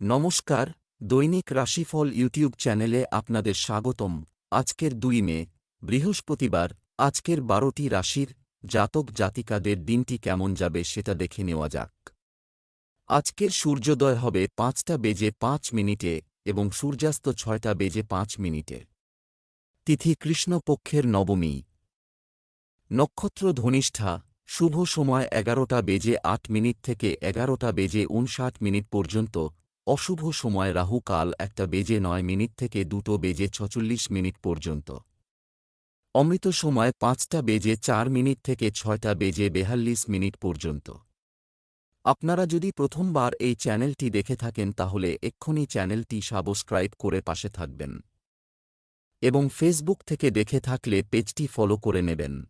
নমস্কার, দৈনিক রাশিফল ইউটিউব চ্যানেলে আপনাদের স্বাগতম। আজকের দুই মে, বৃহস্পতিবার, আজকের বারোটি রাশির জাতক জাতিকাদের দিনটি কেমন যাবে সেটা দেখে নেওয়া যাক। আজকের সূর্যোদয় হবে পাঁচটা বেজে পাঁচ মিনিটে এবং সূর্যাস্ত ছয়টা বেজে পাঁচ মিনিটে। তিথি কৃষ্ণপক্ষের নবমী। নক্ষত্র ধনিষ্ঠা, শুভ সময় এগারোটা বেজে আট মিনিট থেকে এগারোটা বেজে উনষাট মিনিট পর্যন্ত অশুভ সময় রাহু কাল একটা বেজে নয় মিনিট থেকে দুটো বেজে ছচল্লিশ মিনিট পর্যন্ত। অমৃত সময় পাঁচটা বেজে চার মিনিট থেকে ছয়টা বেজে বেহাল্লিশ মিনিট পর্যন্ত। আপনারা যদি প্রথমবার এই চ্যানেলটি দেখে থাকেন তাহলে এক্ষুনি চ্যানেলটি সাবস্ক্রাইব করে পাশে থাকবেন। এবং ফেসবুক থেকে দেখে থাকলে পেজটি ফলো করে নেবেন।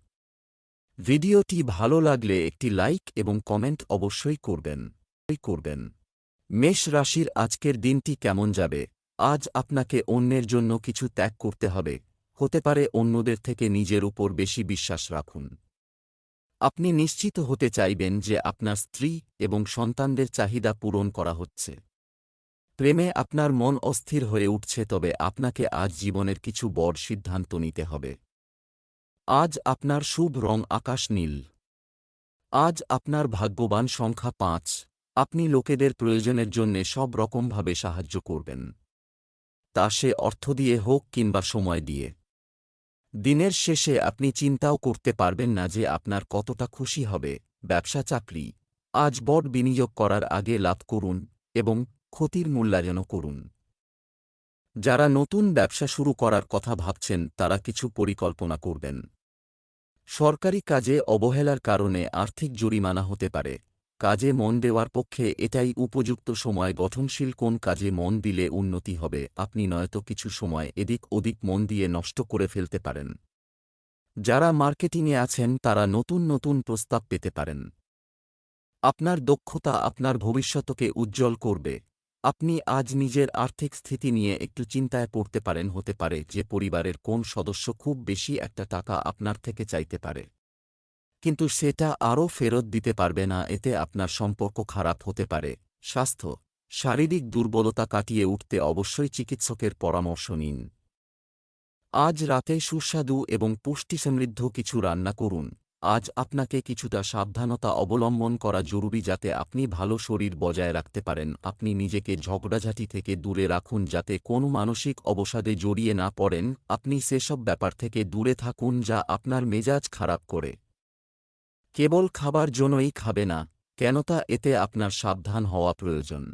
ভিডিওটি ভালো লাগলে একটি লাইক এবং কমেন্ট অবশ্যই করবেন। করবেন। মেষ রাশির আজকের দিনটি কেমন যাবে? আজ আপনাকে অন্যের জন্য কিছু ত্যাগ করতে হবে। হতে পারে অন্যদের থেকে নিজের উপর বেশি বিশ্বাস রাখুন। আপনি নিশ্চিত হতে চাইবেন যে আপনার স্ত্রী এবং সন্তানদের চাহিদা পূরণ করা হচ্ছে। প্রেমে আপনার মন অস্থির হয়ে উঠছে, তবে আপনাকে আজ জীবনের কিছু বড় সিদ্ধান্ত নিতে হবে। আজ আপনার শুভ রং আকাশ নীল। আজ আপনার ভাগ্যবান সংখ্যা পাঁচ। আপনি লোকেদের প্রয়োজনের জন্যে সব রকমভাবে সাহায্য করবেন। তা সে অর্থ দিয়ে হোক কিংবা সময় দিয়ে। দিনের শেষে আপনি চিন্তাও করতে পারবেন না যে আপনার কতটা খুশি হবে, ব্যবসা চাকরি, আজ বট বিনিয়োগ করার আগে লাভ করুন এবং ক্ষতির মূল্যায়নও করুন। যারা নতুন ব্যবসা শুরু করার কথা ভাবছেন, তারা কিছু পরিকল্পনা করবেন। সরকারি কাজে অবহেলার কারণে আর্থিক জরিমানা হতে পারে। কাজে মন দেওয়ার পক্ষে এটাই উপযুক্ত সময়। গঠনশীল কোন কাজে মন দিলে উন্নতি হবে, আপনি নয়তো কিছু সময় এদিক ওদিক মন দিয়ে নষ্ট করে ফেলতে পারেন। যারা মার্কেটিংয়ে আছেন, তারা নতুন নতুন প্রস্তাব পেতে পারেন। আপনার দক্ষতা আপনার ভবিষ্যতকে উজ্জ্বল করবে। আপনি আজ নিজের আর্থিক স্থিতি নিয়ে একটু চিন্তায় পড়তে পারেন, হতে পারে যে পরিবারের কোন সদস্য খুব বেশি একটা টাকা আপনার থেকে চাইতে পারে। কিন্তু সেটা আরও ফেরত দিতে পারবে না, এতে আপনার সম্পর্ক খারাপ হতে পারে। স্বাস্থ্য, শারীরিক দুর্বলতা কাটিয়ে উঠতে অবশ্যই চিকিৎসকের পরামর্শ নিন। আজ রাতে সুস্বাদু এবং পুষ্টিসমৃদ্ধ কিছু রান্না করুন। আজ আপনাকে কিছুটা সাবধানতা অবলম্বন করা জরুরি যাতে আপনি ভালো শরীর বজায় রাখতে পারেন। আপনি নিজেকে ঝগড়াঝাটি থেকে দূরে রাখুন যাতে কোনো মানসিক অবসাদে জড়িয়ে না পড়েন। আপনি সেসব ব্যাপার থেকে দূরে থাকুন যা আপনার মেজাজ খারাপ করে। কেবল খাবার জন্যই খাবে না কেনতা এতে আপনার সাবধান হওয়া প্রয়োজন।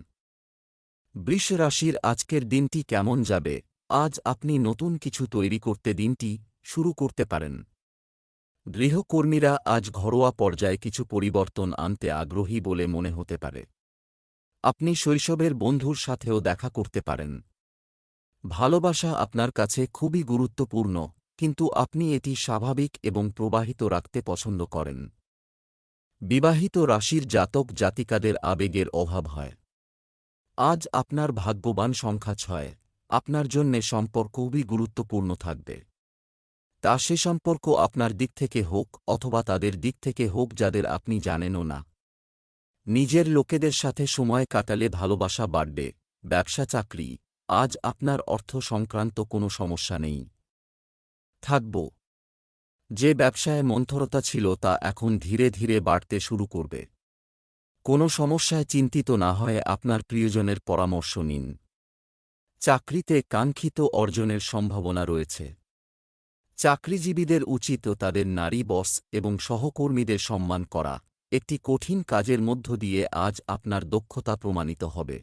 বৃষ রাশির আজকের দিনটি কেমন যাবে? আজ আপনি নতুন কিছু তৈরি করতে দিনটি শুরু করতে পারেন। গৃহকর্মীরা আজ ঘরোয়া পর্যায়ে কিছু পরিবর্তন আনতে আগ্রহী বলে মনে হতে পারে। আপনি শৈশবের বন্ধুর সাথেও দেখা করতে পারেন। ভালোবাসা আপনার কাছে খুবই গুরুত্বপূর্ণ, কিন্তু আপনি এটি স্বাভাবিক এবং প্রবাহিত রাখতে পছন্দ করেন। বিবাহিত রাশির জাতক জাতিকাদের আবেগের অভাব হয়। আজ আপনার ভাগ্যবান সংখ্যা ছয়। আপনার জন্যে সম্পর্ক খুবই গুরুত্বপূর্ণ থাকবে। তা সে সম্পর্ক আপনার দিক থেকে হোক অথবা তাদের দিক থেকে হোক যাদের আপনি জানেনও না। নিজের লোকেদের সাথে সময় কাটালে ভালোবাসা বাড়বে। ব্যবসা, চাকরি। আজ আপনার অর্থ সংক্রান্ত কোনো সমস্যা নেই। থাকব। যে ব্যবসায় মন্থরতা ছিল তা এখন ধীরে ধীরে বাড়তে শুরু করবে। কোনো সমস্যায় চিন্তিত না হয়ে আপনার প্রিয়জনের পরামর্শ নিন। চাকরিতে কাঙ্ক্ষিত অর্জনের সম্ভাবনা রয়েছে। চাকরিজীবীদের উচিত তাদের নারী বস এবং সহকর্মীদের সম্মান করা। একটি কঠিন কাজের মধ্য দিয়ে আজ আপনার দক্ষতা প্রমাণিত হবে।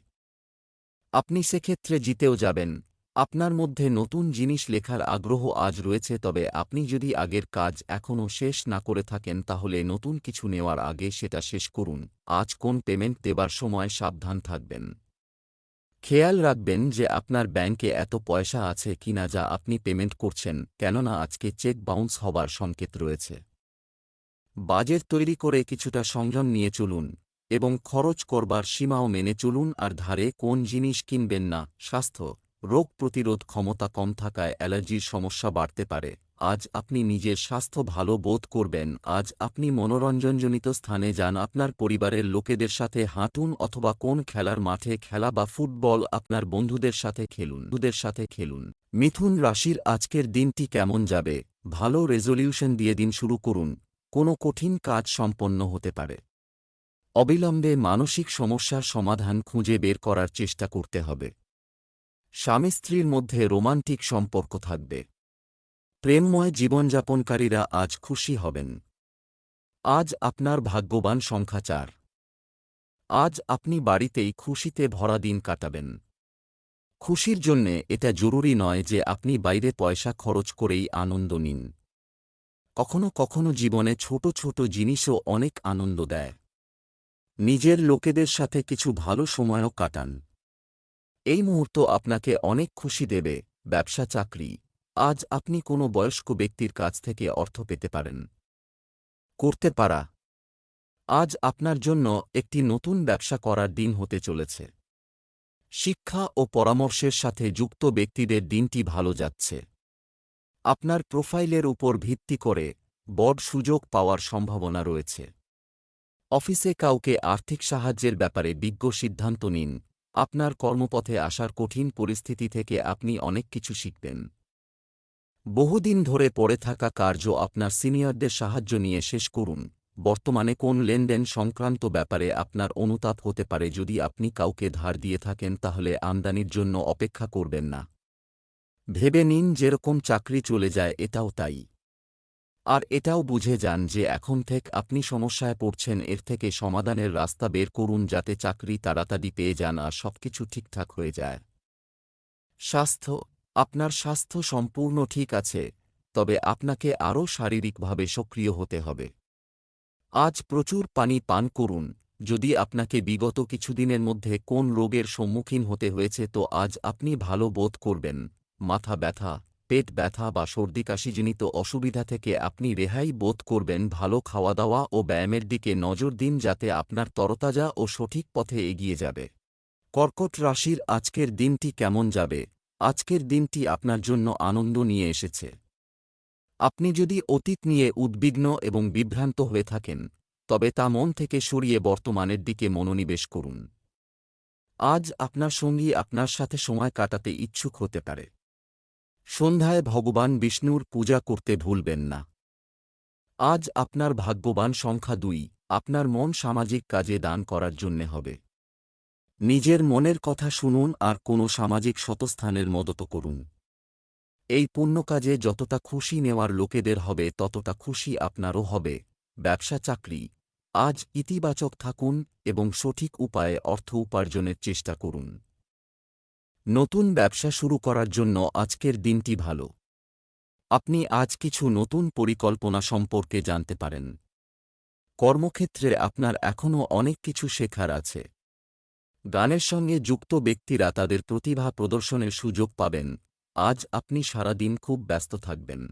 আপনি সেক্ষেত্রে জিতেও যাবেন। আপনার মধ্যে নতুন জিনিস লেখার আগ্রহ আজ রয়েছে, তবে আপনি যদি আগের কাজ এখনও শেষ না করে থাকেন, তাহলে নতুন কিছু নেওয়ার আগে সেটা শেষ করুন। আজ কোন পেমেন্ট দেবার সময় সাবধান থাকবেন। খেয়াল রাখবেন যে আপনার ব্যাংকে এত পয়সা আছে কিনা যা আপনি পেমেন্ট করছেন, কেননা আজকে চেক বাউন্স হবার সংকেত রয়েছে। বাজেট তৈরি করে কিছুটা সংযম নিয়ে চলুন, এবং খরচ করবার সীমাও মেনে চলুন, আর ধারে কোন জিনিস কিনবেন না, স্বাস্থ্য। রোগ প্রতিরোধ ক্ষমতা কম থাকায় অ্যালার্জির সমস্যা বাড়তে পারে। আজ আপনি নিজের স্বাস্থ্য ভালো বোধ করবেন। আজ আপনি মনোরঞ্জনজনিত স্থানে যান। আপনার পরিবারের লোকেদের সাথে হাঁটুন অথবা কোন খেলার মাঠে খেলা বা ফুটবল আপনার বন্ধুদের সাথে খেলুন। বন্ধুদের সাথে খেলুন। মিথুন রাশির আজকের দিনটি কেমন যাবে? ভালো রেজলিউশন দিয়ে দিন শুরু করুন। কোনো কঠিন কাজ সম্পন্ন হতে পারে। অবিলম্বে মানসিক সমস্যার সমাধান খুঁজে বের করার চেষ্টা করতে হবে। স্বামী স্ত্রীর মধ্যে রোমান্টিক সম্পর্ক থাকবে। প্রেমময় জীবনযাপনকারীরা আজ খুশি হবেন। আজ আপনার ভাগ্যবান সংখ্যা চার। আজ আপনি বাড়িতেই খুশিতে ভরা দিন কাটাবেন। খুশির জন্যে এটা জরুরি নয় যে আপনি বাইরে পয়সা খরচ করেই আনন্দ নিন। কখনো কখনো জীবনে ছোট ছোট জিনিসও অনেক আনন্দ দেয়। নিজের লোকেদের সাথে কিছু ভালো সময়ও কাটান। এই মুহূর্ত আপনাকে অনেক খুশি দেবে, ব্যবসা, চাকরি। আজ আপনি কোনো বয়স্ক ব্যক্তির কাছ থেকে অর্থ পেতে পারেন। করতে পারা। আজ আপনার জন্য একটি নতুন ব্যবসা করার দিন হতে চলেছে। শিক্ষা ও পরামর্শের সাথে যুক্ত ব্যক্তিদের দিনটি ভালো যাচ্ছে। আপনার প্রোফাইলের উপর ভিত্তি করে বড় সুযোগ পাওয়ার সম্ভাবনা রয়েছে। অফিসে কাউকে আর্থিক সাহায্যের ব্যাপারে বিজ্ঞ সিদ্ধান্ত নিন। আপনার কর্মপথে আসার কঠিন পরিস্থিতি থেকে আপনি অনেক কিছু শিখবেন। বহুদিন ধরে পড়ে থাকা কার্য আপনার সিনিয়রদের সাহায্য নিয়ে শেষ করুন। বর্তমানে কোন লেনদেন সংক্রান্ত ব্যাপারে আপনার অনুতাপ হতে পারে যদি আপনি কাউকে ধার দিয়ে থাকেন তাহলে আমদানির জন্য অপেক্ষা করবেন না। ভেবে নিন যেরকম চাকরি চলে যায় এটাও তাই। আর এটাও বুঝে যান যে এখন থেকে আপনি সমস্যায় পড়ছেন, এর থেকে সমাধানের রাস্তা বের করুন যাতে চাকরি তাড়াতাড়ি পেয়ে যান আর সবকিছু ঠিকঠাক হয়ে যায়। স্বাস্থ্য, আপনার স্বাস্থ্য সম্পূর্ণ ঠিক আছে, তবে আপনাকে আরও শারীরিকভাবে সক্রিয় হতে হবে। আজ প্রচুর পানি পান করুন, যদি আপনাকে বিগত কিছুদিনের মধ্যে কোন রোগের সম্মুখীন হতে হয়েছে তো আজ আপনি ভালো বোধ করবেন, মাথা ব্যথা পেট ব্যথা বা সর্দি কাশিজনিত অসুবিধা থেকে আপনি রেহাই বোধ করবেন ভালো খাওয়া দাওয়া ও ব্যায়ামের দিকে নজর দিন যাতে আপনার তরতাজা ও সঠিক পথে এগিয়ে যাবে। কর্কট রাশির আজকের দিনটি কেমন যাবে? আজকের দিনটি আপনার জন্য আনন্দ নিয়ে এসেছে। আপনি যদি অতীত নিয়ে উদ্বিগ্ন এবং বিভ্রান্ত হয়ে থাকেন, তবে তা মন থেকে সরিয়ে বর্তমানের দিকে মনোনিবেশ করুন। আজ আপনার সঙ্গী আপনার সাথে সময় কাটাতে ইচ্ছুক হতে পারে। সন্ধ্যায় ভগবান বিষ্ণুর পূজা করতে ভুলবেন না। আজ আপনার ভাগ্যবান সংখ্যা দুই, আপনার মন সামাজিক কাজে দান করার জন্যে হবে। নিজের মনের কথা শুনুন আর কোনো সামাজিক শতস্থানের মদত করুন। এই পুণ্য কাজে যতটা খুশি নেওয়ার লোকেদের হবে, ততটা খুশি আপনারও হবে। ব্যবসা চাকরি, আজ ইতিবাচক থাকুন এবং সঠিক উপায়ে অর্থ উপার্জনের চেষ্টা করুন। নতুন ব্যবসা শুরু করার জন্য আজকের দিনটি ভালো। আপনি আজ কিছু নতুন পরিকল্পনা সম্পর্কে জানতে পারেন। কর্মক্ষেত্রে আপনার এখনও অনেক কিছু শেখার আছে। গানের সঙ্গে যুক্ত ব্যক্তিরা তাদের প্রতিভা প্রদর্শনের সুযোগ পাবেন। আজ আপনি সারাদিন খুব ব্যস্ত থাকবেন।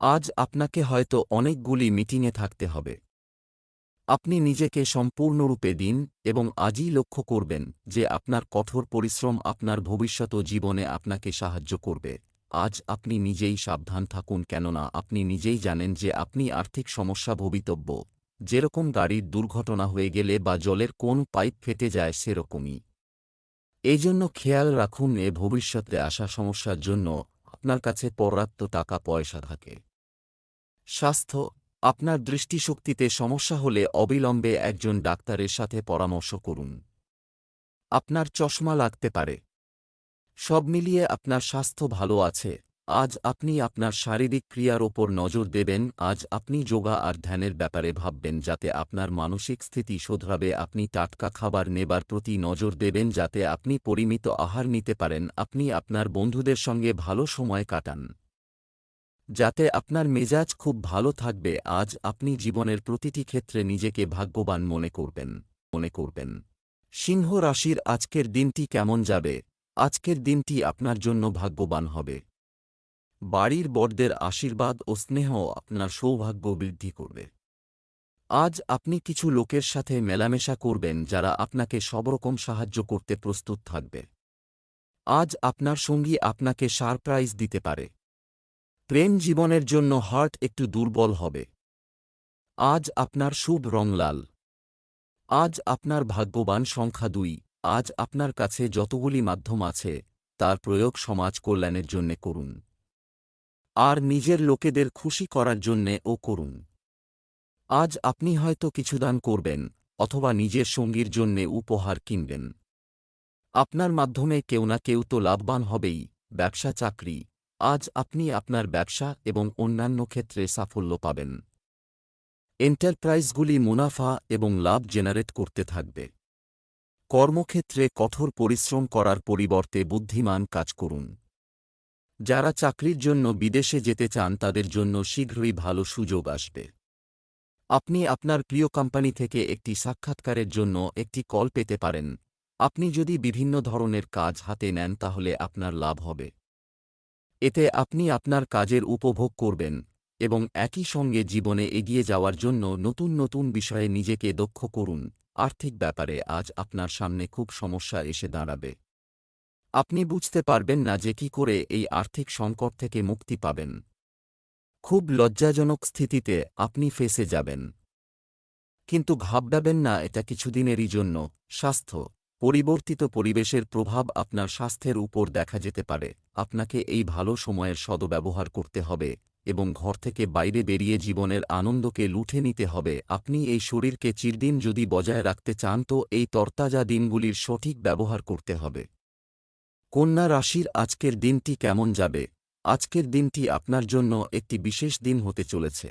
আজ আপনাকে হয়তো অনেকগুলি মিটিংয়ে থাকতে হবে। আপনি নিজেকে সম্পূর্ণরূপে দিন এবং আজই লক্ষ্য করবেন যে আপনার কঠোর পরিশ্রম আপনার ভবিষ্যৎ জীবনে আপনাকে সাহায্য করবে। আজ আপনি নিজেই সাবধান থাকুন কেননা আপনি নিজেই জানেন যে আপনি আর্থিক সমস্যা ভবিতব্য। যেরকম গাড়ির দুর্ঘটনা হয়ে গেলে বা জলের কোন পাইপ ফেটে যায় সেরকমই। এই জন্য খেয়াল রাখুন এ ভবিষ্যতে আসা সমস্যার জন্য আপনার কাছে পর্যাপ্ত টাকা পয়সা থাকে। স্বাস্থ্য আপনার দৃষ্টিশক্তিতে সমস্যা হলে অবিলম্বে একজন ডাক্তারের সাথে পরামর্শ করুন। আপনার চশমা লাগতে পারে। সব মিলিয়ে আপনার স্বাস্থ্য ভালো আছে। আজ আপনি আপনার শারীরিক ক্রিয়ার ওপর নজর দেবেন। আজ আপনি যোগা আর ধ্যানের ব্যাপারে ভাববেন যাতে আপনার মানসিক স্থিতি শোধরাবে। আপনি টাটকা খাবার নেবার প্রতি নজর দেবেন যাতে আপনি পরিমিত আহার নিতে পারেন। আপনি আপনার বন্ধুদের সঙ্গে ভালো সময় কাটান। যাতে আপনার মেজাজ খুব ভালো থাকবে, আজ আপনি জীবনের প্রতিটি ক্ষেত্রে নিজেকে ভাগ্যবান মনে করবেন মনে করবেন। সিংহ রাশির আজকের দিনটি কেমন যাবে? আজকের দিনটি আপনার জন্য ভাগ্যবান হবে। বাড়ির বড়দের আশীর্বাদ ও স্নেহ আপনার সৌভাগ্য বৃদ্ধি করবে। আজ আপনি কিছু লোকের সাথে মেলামেশা করবেন, যারা আপনাকে সবরকম সাহায্য করতে প্রস্তুত থাকবে। আজ আপনার সঙ্গী আপনাকে সারপ্রাইজ দিতে পারে। প্রেম জীবনের জন্য হার্ট একটু দুর্বল হবে। আজ আপনার শুভ রং লাল। আজ আপনার ভাগ্যবান সংখ্যা দুই। আজ আপনার কাছে যতগুলি মাধ্যম আছে, তার প্রয়োগ সমাজ কল্যাণের জন্যে করুন। আর নিজের লোকেদের খুশি করার জন্যে ও করুন। আজ আপনি হয়তো কিছু দান করবেন, অথবা নিজের সঙ্গীর জন্যে উপহার কিনবেন। আপনার মাধ্যমে কেউ না কেউ তো লাভবান হবেই, ব্যবসা, চাকরি আজ আপনি আপনার ব্যবসা এবং অন্যান্য ক্ষেত্রে সাফল্য পাবেন। এন্টারপ্রাইজগুলি মুনাফা এবং লাভ জেনারেট করতে থাকবে। কর্মক্ষেত্রে কঠোর পরিশ্রম করার পরিবর্তে বুদ্ধিমান কাজ করুন। যারা চাকরির জন্য বিদেশে যেতে চান তাদের জন্য শীঘ্রই ভালো সুযোগ আসবে। আপনি আপনার প্রিয় কোম্পানি থেকে একটি সাক্ষাৎকারের জন্য একটি কল পেতে পারেন। আপনি যদি বিভিন্ন ধরনের কাজ হাতে নেন তাহলে আপনার লাভ হবে। এতে আপনি আপনার কাজের উপভোগ করবেন এবং একই সঙ্গে জীবনে এগিয়ে যাওয়ার জন্য নতুন নতুন বিষয়ে নিজেকে দক্ষ করুন। আর্থিক ব্যাপারে আজ আপনার সামনে খুব সমস্যা এসে দাঁড়াবে। আপনি বুঝতে পারবেন না যে কি করে এই আর্থিক সংকট থেকে মুক্তি পাবেন। খুব লজ্জাজনক স্থিতিতে আপনি ফেসে যাবেন। কিন্তু ঘাবড়াবেন না, এটা কিছুদিনেরই জন্য। স্বাস্থ্য পরিবর্তিত পরিবেশের প্রভাব আপনার স্বাস্থ্যের উপর দেখা যেতে পারে। আপনাকে এই ভালো সময়ের সদব্যবহার করতে হবে এবং ঘর থেকে বাইরে বেরিয়ে জীবনের আনন্দকে লুঠে নিতে হবে। আপনি এই শরীরকে চিরদিন যদি বজায় রাখতে চান, তো এই তরতাজা দিনগুলির সঠিক ব্যবহার করতে হবে। কন্যা রাশির আজকের দিনটি কেমন যাবে? আজকের দিনটি আপনার জন্য একটি বিশেষ দিন হতে চলেছে।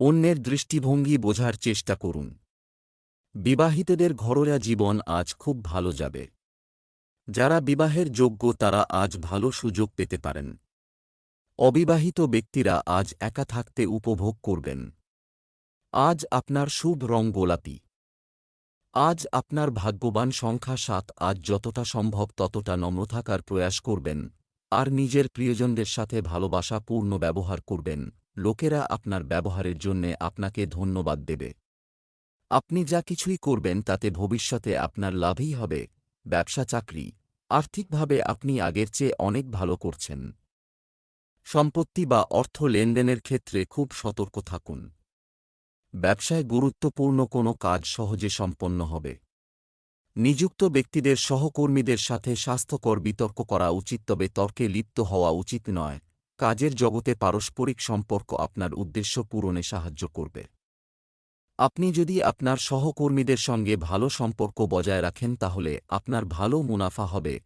অন্যের দৃষ্টিভঙ্গি বোঝার চেষ্টা করুন। বিবাহিতদের ঘরোয়া জীবন আজ খুব ভালো যাবে। যারা বিবাহের যোগ্য তারা আজ ভালো সুযোগ পেতে পারেন। অবিবাহিত ব্যক্তিরা আজ একা থাকতে উপভোগ করবেন। আজ আপনার শুভ রং গোলাপি। আজ আপনার ভাগ্যবান সংখ্যা সাত, আজ যতটা সম্ভব ততটা নম্র থাকার প্রয়াস করবেন। আর নিজের প্রিয়জনদের সাথে ভালোবাসা পূর্ণ ব্যবহার করবেন। লোকেরা আপনার ব্যবহারের জন্যে আপনাকে ধন্যবাদ দেবে। আপনি যা কিছুই করবেন তাতে ভবিষ্যতে আপনার লাভই হবে, ব্যবসা, চাকরি। আর্থিকভাবে আপনি আগের চেয়ে অনেক ভালো করছেন। সম্পত্তি বা অর্থ লেনদেনের ক্ষেত্রে খুব সতর্ক থাকুন। ব্যবসায় গুরুত্বপূর্ণ কোনো কাজ সহজে সম্পন্ন হবে। নিযুক্ত ব্যক্তিদের সহকর্মীদের সাথে স্বাস্থ্যকর বিতর্ক করা উচিত, তবে তর্কে লিপ্ত হওয়া উচিত নয়। কাজের জগতে পারস্পরিক সম্পর্ক আপনার উদ্দেশ্য পূরণে সাহায্য করবে। আপনি যদি আপনার সহকর্মীদের সঙ্গে ভালো সম্পর্ক বজায় রাখেন, তাহলে আপনার ভালো মুনাফা হবে।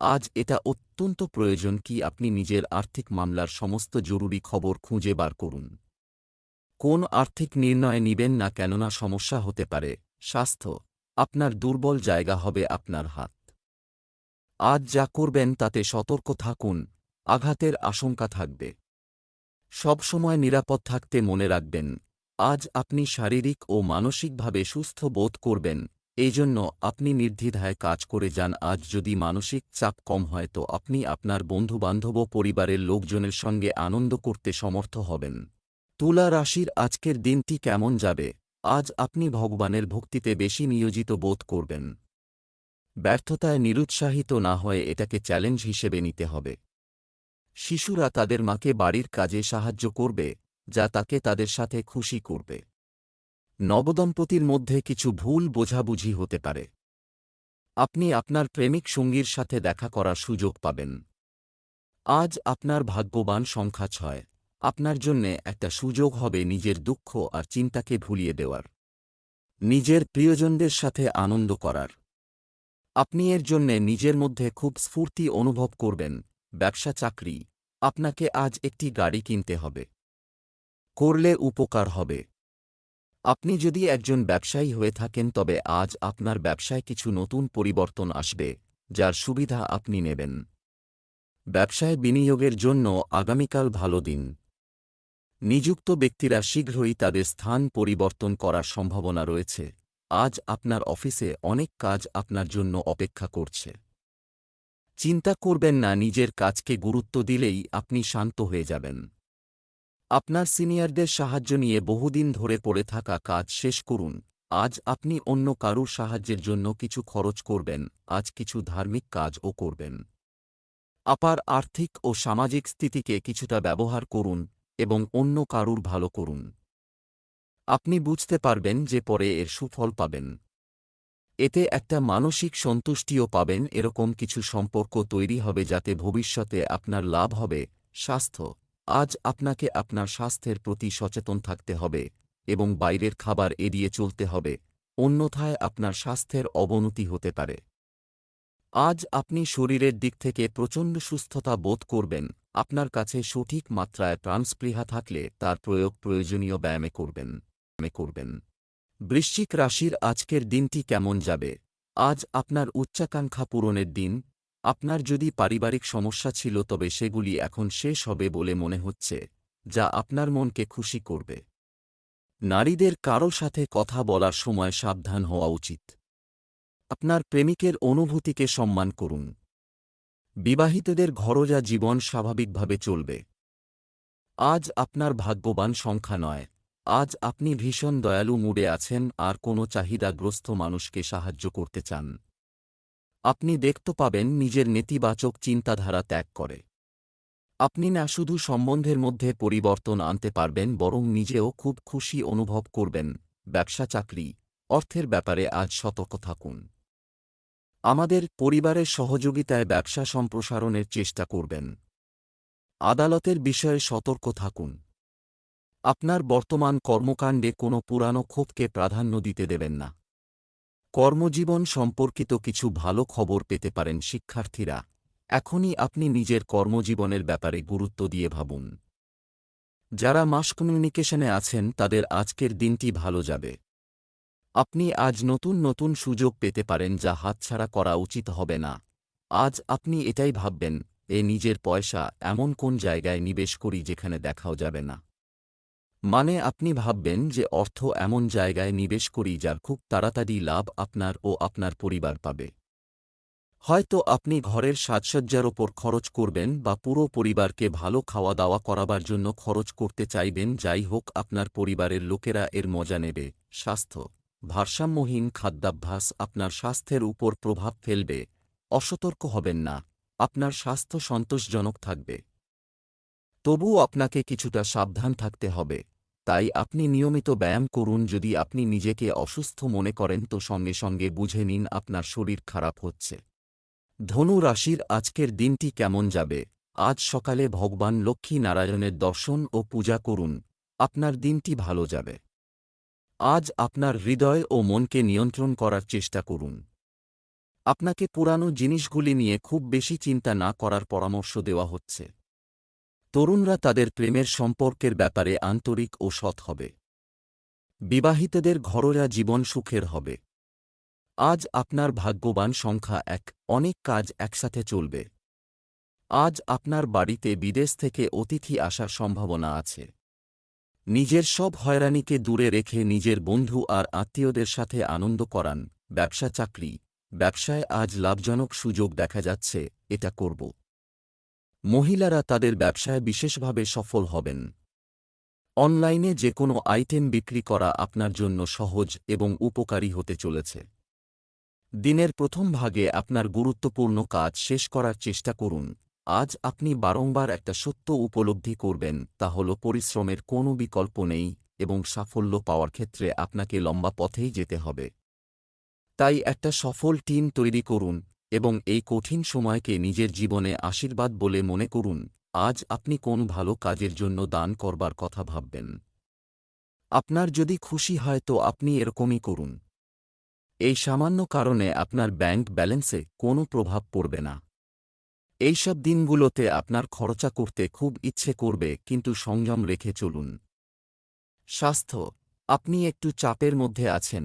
আজ এটা অত্যন্ত প্রয়োজন কি আপনি নিজের আর্থিক মামলার সমস্ত জরুরি খবর খুঁজে বার করুন। কোন আর্থিক নির্ণয় নিবেন না কেননা সমস্যা হতে পারে। স্বাস্থ্য, আপনার দুর্বল জায়গা হবে আপনার হাত। আজ যা করবেন তাতে সতর্ক থাকুন, আঘাতের আশঙ্কা থাকবে। সবসময় নিরাপদ থাকতে মনে রাখবেন। আজ আপনি শারীরিক ও মানসিকভাবে সুস্থ বোধ করবেন এই জন্য আপনি নির্দ্বিধায় কাজ করে যান। আজ যদি মানসিক চাপ কম হয়, তো আপনি আপনার বন্ধুবান্ধব পরিবারের লোকজনের সঙ্গে আনন্দ করতে সমর্থ হবেন। তুলা রাশির আজকের দিনটি কেমন যাবে? আজ আপনি ভগবানের ভক্তিতে বেশি নিয়োজিত বোধ করবেন। ব্যর্থতায় নিরুৎসাহিত না হয়ে এটাকে চ্যালেঞ্জ হিসেবে নিতে হবে। শিশুরা তাদের মাকে বাড়ির কাজে সাহায্য করবে। যা তাকে তাদের সাথে খুশি করবে। নবদম্পতির মধ্যে কিছু ভুল বোঝাবুঝি হতে পারে। আপনি আপনার প্রেমিক সঙ্গীর সাথে দেখা করার সুযোগ পাবেন। আজ আপনার ভাগ্যবান সংখ্যা ছয়। আপনার জন্যে একটা সুযোগ হবে নিজের দুঃখ আর চিন্তাকে ভুলিয়ে দেওয়ার। নিজের প্রিয়জনদের সাথে আনন্দ করার। আপনি এর জন্যে নিজের মধ্যে খুব স্ফূর্তি অনুভব করবেন। ব্যবসা চাকরি। আপনাকে আজ একটি গাড়ি কিনতে হবে। করলে উপকার হবে। আপনি যদি একজন ব্যবসায়ী হয়ে থাকেন, তবে আজ আপনার ব্যবসায় কিছু নতুন পরিবর্তন আসবে, যার সুবিধা আপনি নেবেন। ব্যবসায় বিনিয়োগের জন্য আগামীকাল ভালো দিন। নিযুক্ত ব্যক্তিরা শীঘ্রই তাদের স্থান পরিবর্তন করার সম্ভাবনা রয়েছে। আজ আপনার অফিসে অনেক কাজ আপনার জন্য অপেক্ষা করছে। চিন্তা করবেন না, নিজের কাজকে গুরুত্ব দিলেই আপনি শান্ত হয়ে যাবেন। আপনার সিনিয়রদের সাহায্য নিয়ে বহুদিন ধরে পড়ে থাকা কাজ শেষ করুন। আজ আপনি অন্য কারুর সাহায্যের জন্য কিছু খরচ করবেন, আজ কিছু ধার্মিক কাজও করবেন। আপার আর্থিক ও সামাজিক স্থিতিকে কিছুটা ব্যবহার করুন এবং অন্য কারুর ভালো করুন। আপনি বুঝতে পারবেন যে পরে এর সুফল পাবেন। এতে একটা মানসিক সন্তুষ্টিও পাবেন, এরকম কিছু সম্পর্ক তৈরি হবে যাতে ভবিষ্যতে আপনার লাভ হবে, স্বাস্থ্য আজ আপনাকে আপনার স্বাস্থ্যের প্রতি সচেতন থাকতে হবে এবং বাইরের খাবার এড়িয়ে চলতে হবে, অন্যথায় আপনার স্বাস্থ্যের অবনতি হতে পারে। আজ আপনি শরীরের দিক থেকে প্রচণ্ড সুস্থতা বোধ করবেন, আপনার কাছে সঠিক মাত্রায় প্রাণস্পৃহা থাকলে তার প্রয়োগ প্রয়োজনীয় ব্যায়ামে করবেন করবেন। বৃশ্চিক রাশির আজকের দিনটি কেমন যাবে? আজ আপনার উচ্চাকাঙ্ক্ষা পূরণের দিন আপনার যদি পারিবারিক সমস্যা ছিল তবে সেগুলি এখন শেষ হবে বলে মনে হচ্ছে, যা আপনার মনকে খুশি করবে। নারীদের কারও সাথে কথা বলার সময় সাবধান হওয়া উচিত। আপনার প্রেমিকের অনুভূতিকে সম্মান করুন। বিবাহিতদের ঘরোজা জীবন স্বাভাবিকভাবে চলবে। আজ আপনার ভাগ্যবান সংখ্যা নয়। আজ আপনি ভীষণ দয়ালু মুডে আছেন আর কোনো চাহিদাগ্রস্ত মানুষকে সাহায্য করতে চান। আপনি দেখতে পাবেন নিজের নেতিবাচক চিন্তাধারা ত্যাগ করে। আপনি না শুধু সম্বন্ধের মধ্যে পরিবর্তন আনতে পারবেন, বরং নিজেও খুব খুশি অনুভব করবেন। ব্যবসা চাকরি, অর্থের ব্যাপারে আজ সতর্ক থাকুন। আমাদের পরিবারের সহযোগিতায় ব্যবসা সম্প্রসারণের চেষ্টা করবেন। আদালতের বিষয়ে সতর্ক থাকুন। আপনার বর্তমান কর্মকাণ্ডে কোনো পুরানো ক্ষোভকে প্রাধান্য দিতে দেবেন না। কর্মজীবন সম্পর্কিত কিছু ভালো খবর পেতে পারেন শিক্ষার্থীরা। এখনই আপনি নিজের কর্মজীবনের ব্যাপারে গুরুত্ব দিয়ে ভাবুন। যারা মাস কমিউনিকেশনে আছেন, তাদের আজকের দিনটি ভালো যাবে। আপনি আজ নতুন নতুন সুযোগ পেতে পারেন যা হাতছাড়া করা উচিত হবে না। আজ আপনি এটাই ভাববেন, এ নিজের পয়সা এমন কোন জায়গায় নিবেশ করি যেখানে দেখাও যাবে না। মানে আপনি ভাববেন যে অর্থ এমন জায়গায় নিবেশ করি যার খুব তাড়াতাড়ি লাভ আপনার ও আপনার পরিবার পাবে। হয়তো আপনি ঘরের সাজসজ্জার ওপর খরচ করবেন বা পুরো পরিবারকে ভালো খাওয়া দাওয়া করাবার জন্য খরচ করতে চাইবেন, যাই হোক আপনার পরিবারের লোকেরা এর মজা নেবে। স্বাস্থ্য। ভারসাম্যহীন খাদ্যাভ্যাস আপনার স্বাস্থ্যের উপর প্রভাব ফেলবে। অসতর্ক হবেন না। আপনার স্বাস্থ্য সন্তোষজনক থাকবে। তবুও আপনাকে কিছুটা সাবধান থাকতে হবে। তাই আপনি নিয়মিত ব্যায়াম করুন, যদি আপনি নিজেকে অসুস্থ মনে করেন তো সঙ্গে সঙ্গে বুঝে নিন আপনার শরীর খারাপ হচ্ছে। ধনু রাশির আজকের দিনটি কেমন যাবে? আজ সকালে ভগবান লক্ষ্মী নারায়ণের দর্শন ও পূজা করুন, আপনার দিনটি ভালো যাবে। আজ আপনার হৃদয় ও মনকে নিয়ন্ত্রণ করার চেষ্টা করুন। আপনাকে পুরানো জিনিসগুলি নিয়ে খুব বেশি চিন্তা না করার পরামর্শ দেওয়া হচ্ছে। তরুণরা তাদের প্রেমের সম্পর্কের ব্যাপারে আন্তরিক ও সৎ হবে। বিবাহিতদের ঘরোয়া জীবন সুখের হবে। আজ আপনার ভাগ্যবান সংখ্যা এক, অনেক কাজ একসাথে চলবে। আজ আপনার বাড়িতে বিদেশ থেকে অতিথি আসার সম্ভাবনা আছে। নিজের সব হয়রানিকে দূরে রেখে নিজের বন্ধু আর আত্মীয়দের সাথে আনন্দ করান, ব্যবসা চাকরি। ব্যবসায় আজ লাভজনক সুযোগ দেখা যাচ্ছে, এটা করব। মহিলারা তাদের ব্যবসায় বিশেষভাবে সফল হবেন। অনলাইনে যে কোনো আইটেম বিক্রি করা আপনার জন্য সহজ এবং উপকারী হতে চলেছে। দিনের প্রথম ভাগে আপনার গুরুত্বপূর্ণ কাজ শেষ করার চেষ্টা করুন। আজ আপনি বারংবার একটা সত্য উপলব্ধি করবেন, তা হল পরিশ্রমের কোনো বিকল্প নেই এবং সাফল্য পাওয়ার ক্ষেত্রে আপনাকে লম্বা পথেই যেতে হবে। তাই একটা সফল টিম তৈরি করুন এবং এই কঠিন সময়কে নিজের জীবনে আশীর্বাদ বলে মনে করুন, আজ আপনি কোন ভালো কাজের জন্য দান করবার কথা ভাববেন। আপনার যদি খুশি হয় তো আপনি এরকমই করুন। এই সামান্য কারণে আপনার ব্যাংক ব্যালেন্সে কোনো প্রভাব পড়বে না। এইসব দিনগুলোতে আপনার খরচা করতে খুব ইচ্ছে করবে, কিন্তু সংযম রেখে চলুন। স্বাস্থ্য, আপনি একটু চাপের মধ্যে আছেন,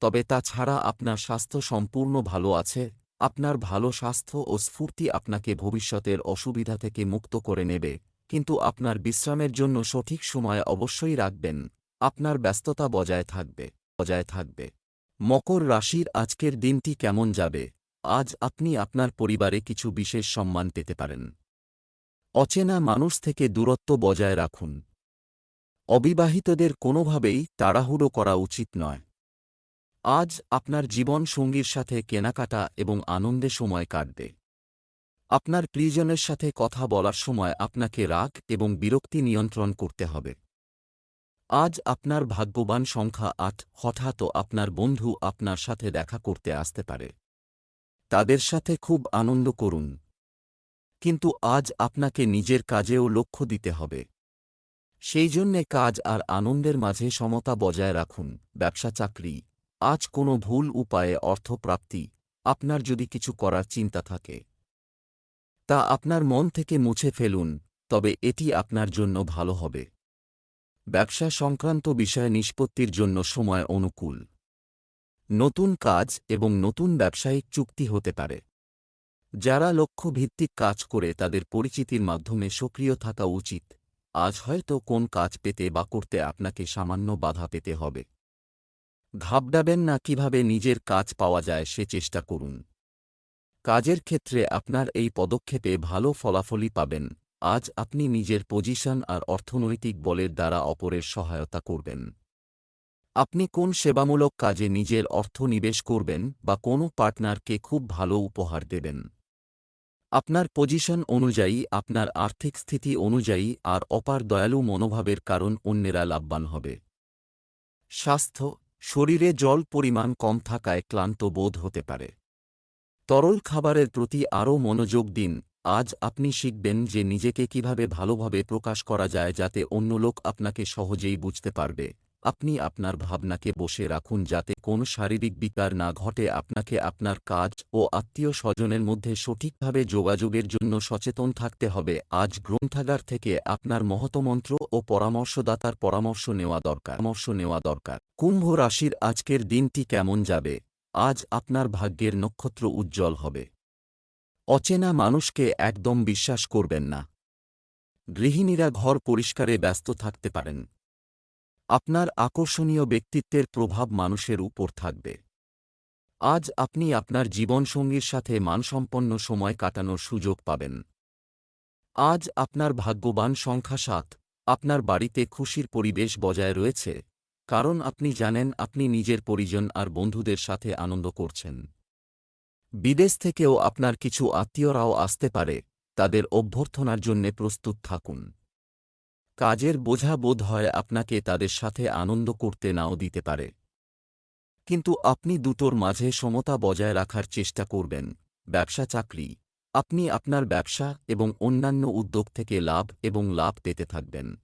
তবে তা ছাড়া আপনার স্বাস্থ্য সম্পূর্ণ ভালো আছে আপনার ভালো স্বাস্থ্য ও স্ফূর্তি আপনাকে ভবিষ্যতের অসুবিধা থেকে মুক্ত করে নেবে, কিন্তু আপনার বিশ্রামের জন্য সঠিক সময় অবশ্যই রাখবেন। আপনার ব্যস্ততা বজায় থাকবে বজায় থাকবে। মকর রাশির আজকের দিনটি কেমন যাবে? আজ আপনি আপনার পরিবারে কিছু বিশেষ সম্মান পেতে পারেন। অচেনা মানুষ থেকে দূরত্ব বজায় রাখুন। অবিবাহিতদের কোনোভাবেই তাড়াহুড়ো করা উচিত নয়। আজ আপনার জীবন সঙ্গীর সাথে কেনাকাটা এবং আনন্দে সময় কাটবে। আপনার প্রিয়জনের সাথে কথা বলার সময় আপনাকে রাগ এবং বিরক্তি নিয়ন্ত্রণ করতে হবে। আজ আপনার ভাগ্যবান সংখ্যা আট, হঠাৎ আপনার বন্ধু আপনার সাথে দেখা করতে আসতে পারে। তাদের সাথে খুব আনন্দ করুন। কিন্তু আজ আপনাকে নিজের কাজেও লক্ষ্য দিতে হবে। সেই জন্যে কাজ আর আনন্দের মাঝে সমতা বজায় রাখুন ব্যবসা চাকরি আজ কোনো ভুল উপায়ে অর্থপ্রাপ্তি আপনার যদি কিছু করার চিন্তা থাকে। তা আপনার মন থেকে মুছে ফেলুন, তবে এটি আপনার জন্য ভালো হবে। ব্যবসা সংক্রান্ত বিষয়ে নিষ্পত্তির জন্য সময় অনুকূল। নতুন কাজ এবং নতুন ব্যবসায়িক চুক্তি হতে পারে। যারা লক্ষ্যভিত্তিক কাজ করে তাদের পরিচিতির মাধ্যমে সক্রিয় থাকা উচিত। আজ হয়তো কোন কাজ পেতে বা করতে আপনাকে সামান্য বাধা পেতে হবে। ঘাবড়াবেন না কীভাবে নিজের কাজ পাওয়া যায় সে চেষ্টা করুন। কাজের ক্ষেত্রে আপনার এই পদক্ষেপে ভালো ফলাফলই পাবেন। আজ আপনি নিজের পজিশন আর অর্থনৈতিক বলের দ্বারা অপরের সহায়তা করবেন। আপনি কোন সেবামূলক কাজে নিজের অর্থ নিবেশ করবেন বা কোনো পার্টনারকে খুব ভালো উপহার দেবেন? আপনার পজিশন অনুযায়ী, আপনার আর্থিক স্থিতি অনুযায়ী আর অপার দয়ালু মনোভাবের কারণ অন্যেরা লাভবান হবে। স্বাস্থ্য শরীরে জল পরিমাণ কম থাকায় ক্লান্ত বোধ হতে পারে। তরল খাবারের প্রতি আরও মনোযোগ দিন। আজ আপনি শিখবেন যে নিজেকে কীভাবে ভালোভাবে প্রকাশ করা যায় যাতে অন্য লোক আপনাকে সহজেই বুঝতে পারবে। আপনি আপনার ভাবনাকে বসে রাখুন যাতে কোন শারীরিক বিকার না ঘটে। আপনাকে আপনার কাজ ও আত্মীয় স্বজনের মধ্যে সঠিকভাবে যোগাযোগের জন্য সচেতন থাকতে হবে। আজ গ্রন্থাগার থেকে আপনার মহতমন্ত্র ও পরামর্শদাতার পরামর্শ নেওয়া দরকার। পরামর্শ নেওয়া দরকার। কুম্ভ রাশির আজকের দিনটি কেমন যাবে? আজ আপনার ভাগ্যের নক্ষত্র উজ্জ্বল হবে। অচেনা মানুষকে একদম বিশ্বাস করবেন না। গৃহিণীরা ঘর পরিষ্কারে ব্যস্ত থাকতে পারেন। আপনার আকর্ষণীয় ব্যক্তিত্বের প্রভাব মানুষের উপর থাকবে। আজ আপনি আপনার জীবনসঙ্গীর সাথে মানসম্পন্ন সময় কাটানোর সুযোগ পাবেন। আজ আপনার ভাগ্যবান সংখ্যা সাত, আপনার বাড়িতে খুশির পরিবেশ বজায় রয়েছে, কারণ আপনি জানেন আপনি নিজের পরিজন আর বন্ধুদের সাথে আনন্দ করছেন। বিদেশ থেকেও আপনার কিছু আত্মীয়রাও আসতে পারে, তাদের অভ্যর্থনার জন্যে প্রস্তুত থাকুন। কাজের বোঝা বোধ হয় আপনাকে তাদের সাথে আনন্দ করতে নাও দিতে পারে। কিন্তু আপনি দুটোর মাঝে সমতা বজায় রাখার চেষ্টা করবেন। ব্যবসা চাকরি। আপনি আপনার ব্যবসা এবং অন্যান্য উদ্যোগ থেকে লাভ এবং লাভ পেতে থাকবেন।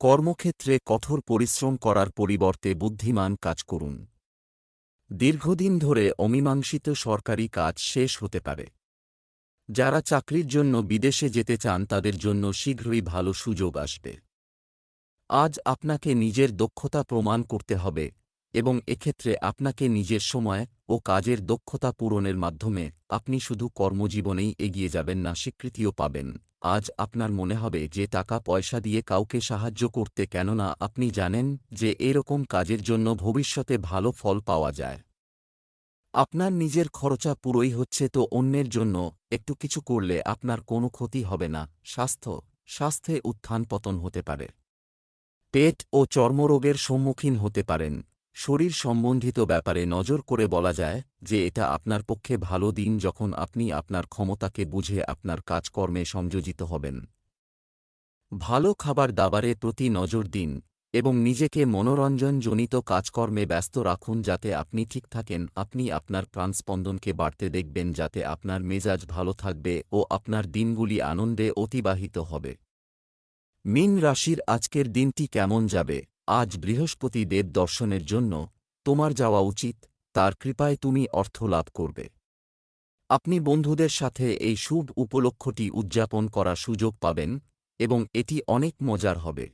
কর্মক্ষেত্রে কঠোর পরিশ্রম করার পরিবর্তে বুদ্ধিমান কাজ করুন। দীর্ঘদিন ধরে অমীমাংসিত সরকারি কাজ শেষ হতে পারে। যারা চাকরির জন্য বিদেশে যেতে চান তাদের জন্য শীঘ্রই ভালো সুযোগ আসবে। আজ আপনাকে নিজের দক্ষতা প্রমাণ করতে হবে এবং এক্ষেত্রে আপনাকে নিজের সময় ও কাজের দক্ষতা পূরণের মাধ্যমে আপনি শুধু কর্মজীবনেই এগিয়ে যাবেন না, স্বীকৃতিও পাবেন। আজ আপনার মনে হবে যে টাকা পয়সা দিয়ে কাউকে সাহায্য করতে কেননা আপনি জানেন যে এরকম কাজের জন্য ভবিষ্যতে ভালো ফল পাওয়া যায়। আপনার নিজের খরচা পুরোই হচ্ছে তো অন্যের জন্য, একটু কিছু করলে আপনার কোনো ক্ষতি হবে না, স্বাস্থ্য, স্বাস্থ্যে উত্থান পতন হতে পারে। পেট ও চর্মরোগের সম্মুখীন হতে পারেন। শরীর সম্বন্ধিত ব্যাপারে নজর করে বলা যায় যে এটা আপনার পক্ষে ভালো দিন যখন আপনি আপনার ক্ষমতাকে বুঝে আপনার কাজকর্মে সংযোজিত হবেন। ভালো খাবার দাবারে প্রতি নজর দিন। এবং নিজেকে মনোরঞ্জনজনিত কাজকর্মে ব্যস্ত রাখুন যাতে আপনি ঠিক থাকেন, আপনি আপনার প্রাণস্পন্দনকে বাড়তে দেখবেন যাতে আপনার মেজাজ ভালো থাকবে ও আপনার দিনগুলি আনন্দে অতিবাহিত হবে। মিন রাশির আজকের দিনটি কেমন যাবে? আজ বৃহস্পতি দেব দর্শনের জন্য তোমার যাওয়া উচিত, তার কৃপায় তুমি অর্থ লাভ করবে। আপনি বন্ধুদের সাথে এই শুভ উপলক্ষটি উদযাপন করার সুযোগ পাবেন এবং এটি অনেক মজার হবে।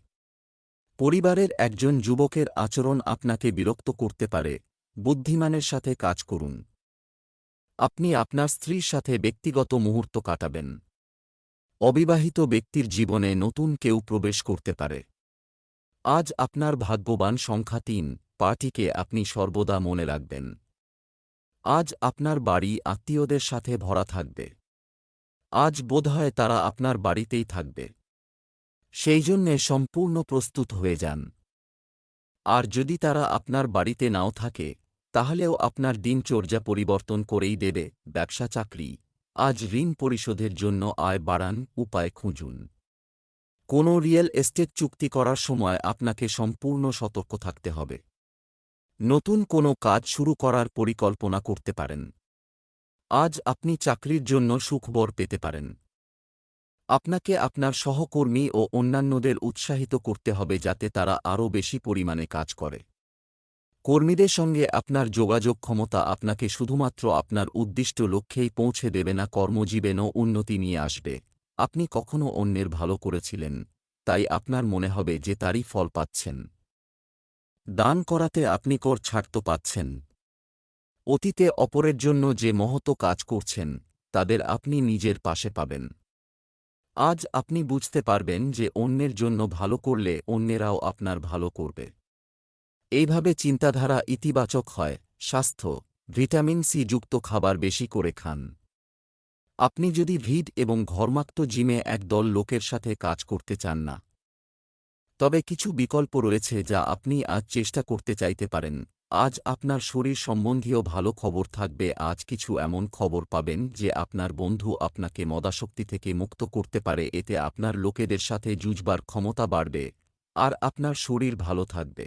পরিবারের একজন যুবকের আচরণ আপনাকে বিরক্ত করতে পারে। বুদ্ধিমানের সাথে কাজ করুন। আপনি আপনার স্ত্রীর সাথে ব্যক্তিগত মুহূর্ত কাটাবেন। অবিবাহিত ব্যক্তির জীবনে নতুন কেউ প্রবেশ করতে পারে। আজ আপনার ভাগ্যবান সংখ্যা তিন, পার্টিকে আপনি সর্বদা মনে রাখবেন। আজ আপনার বাড়ি আত্মীয়দের সাথে ভরা থাকবে। আজ বোধহয় তারা আপনার বাড়িতেই থাকবে। সেই জন্যে সম্পূর্ণ প্রস্তুত হয়ে যান। আর যদি তারা আপনার বাড়িতে নাও থাকে, তাহলেও আপনার দিনচর্যা পরিবর্তন করেই দেবে, ব্যবসা চাকরি। আজ ঋণ পরিশোধের জন্য আয় বাড়ান, উপায় খুঁজুন। কোনো রিয়েল এস্টেট চুক্তি করার সময় আপনাকে সম্পূর্ণ সতর্ক থাকতে হবে। নতুন কোনো কাজ শুরু করার পরিকল্পনা করতে পারেন। আজ আপনি চাকরির জন্য সুখবর পেতে পারেন। আপনাকে আপনার সহকর্মী ও অন্যান্যদের উৎসাহিত করতে হবে যাতে তারা আরও বেশি পরিমাণে কাজ করে। কর্মীদের সঙ্গে আপনার যোগাযোগ ক্ষমতা আপনাকে শুধুমাত্র আপনার উদ্দিষ্ট লক্ষ্যেই পৌঁছে দেবে না, কর্মজীবনেও উন্নতি নিয়ে আসবে। আপনি কখনও অন্যের ভালো করেছিলেন, তাই আপনার মনে হবে যে তারই ফল পাচ্ছেন। দান করাতে আপনি কর ছাড় তো পাচ্ছেন। অতীতে অপরের জন্য যে মহত কাজ করছেন, তাদের আপনি নিজের পাশে পাবেন। আজ আপনি বুঝতে পারবেন যে অন্যের জন্য ভালো করলে অন্যেরাও আপনার ভালো করবে। এইভাবে চিন্তাধারা ইতিবাচক হয়, স্বাস্থ্য, ভিটামিন সি যুক্ত খাবার বেশি করে খান। আপনি যদি ভিড এবং ঘর্মাক্ত জিমে একদল লোকের সাথে কাজ করতে চান না। তবে কিছু বিকল্প রয়েছে যা আপনি আজ চেষ্টা করতে চাইতে পারেন। আজ আপনার শরীর সম্বন্ধীয় ভালো খবর থাকবে, আজ কিছু এমন খবর পাবেন যে আপনার বন্ধু আপনাকে মদাশক্তি থেকে মুক্ত করতে পারে, এতে আপনার লোকেদের সাথে জুজবার ক্ষমতা বাড়বে, আর আপনার শরীর ভালো থাকবে।